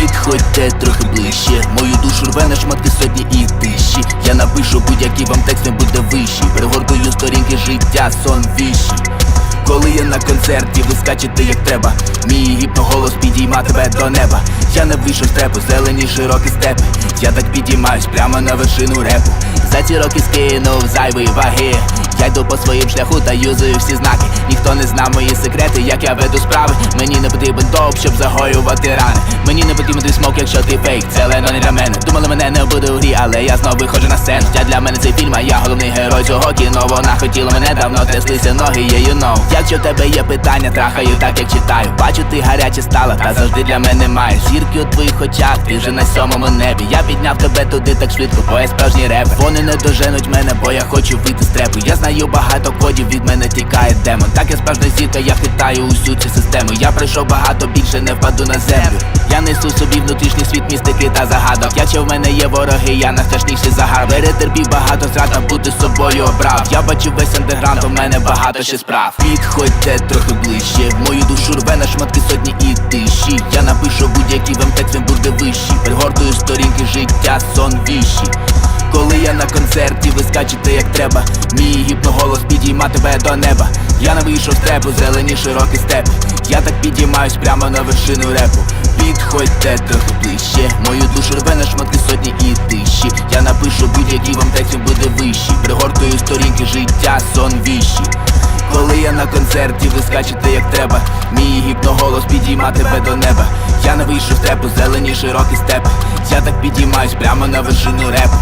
Підходьте трохи ближче, мою душу рве на шматки сотні і тисячі Я напишу будь-який вам текст не буде вищий. Перегортую сторінки життя, сон віші коли я на концерті, ви скачете як треба. Мій гіпноголос підійма тебе до неба. Я не вийшов з трепу, зелені широкі степи. Я так підіймаюсь прямо на вершину репу. За ці роки скинув зайвої ваги. Я йду по своїм шляху та юзаю всі знаки. Ніхто зна мої секрети, як я веду справи. Мені не потрібен доп, щоб загоювати рани. Мені не потрібен твій смок, якщо ти фейк, це лено не для мене. Думали мене не буде у грі, але я знов виходжу на сцену. Життя для мене цей фільм, а я головний герой цього кіно. Вона хотіла мене давно, тряслися ноги, yeah, you know. Якщо в тебе є питання, трахаю так, як читаю. Бачу, ти гаряче стала, та завжди для мене маєш. Зірки у твоїх очах, ти вже на сьомому небі. Я підняв тебе туди так швидко, бо я справжній реп Вони не доженуть мене, бо я хочу вийти Я знаю багато кодів, від мене тікає демон. Так я справжня зірка, я хитаю усю цю систему. Я пройшов багато більше, не впаду на землю. Я несу собі внутрішній світ містики та загадок. Якщо в мене є вороги, я найстрашніший загар. Перетерпів багато зрад, та бути собою обрав. Я бачу весь андеграунд, у мене багато ще справ. Підходьте трохи ближче, мою душу рве на шматки сотні і тисячі Я напишу будь-який вам текст, він буде вищий Пригортую сторінки життя, сон віші. Коли я на концерті, ви скачете як треба Мій підійма тебе до неба. Я не вийшов з трепу, зелені широкі степи. Я так підіймаюсь прямо на вершину репу. Підходьте трохи ближче. Мою душу рве на шматки сотні і тисячі Я напишу будь-який вам текст, буде вищий Пригортую сторінки життя, сон віші коли я на концерті, ви скачете як треба. Мій гіпноголос підійма тебе до неба. Я не вийшов з трепу, зелені широкі степи. Я так підіймаюсь прямо на вершину репу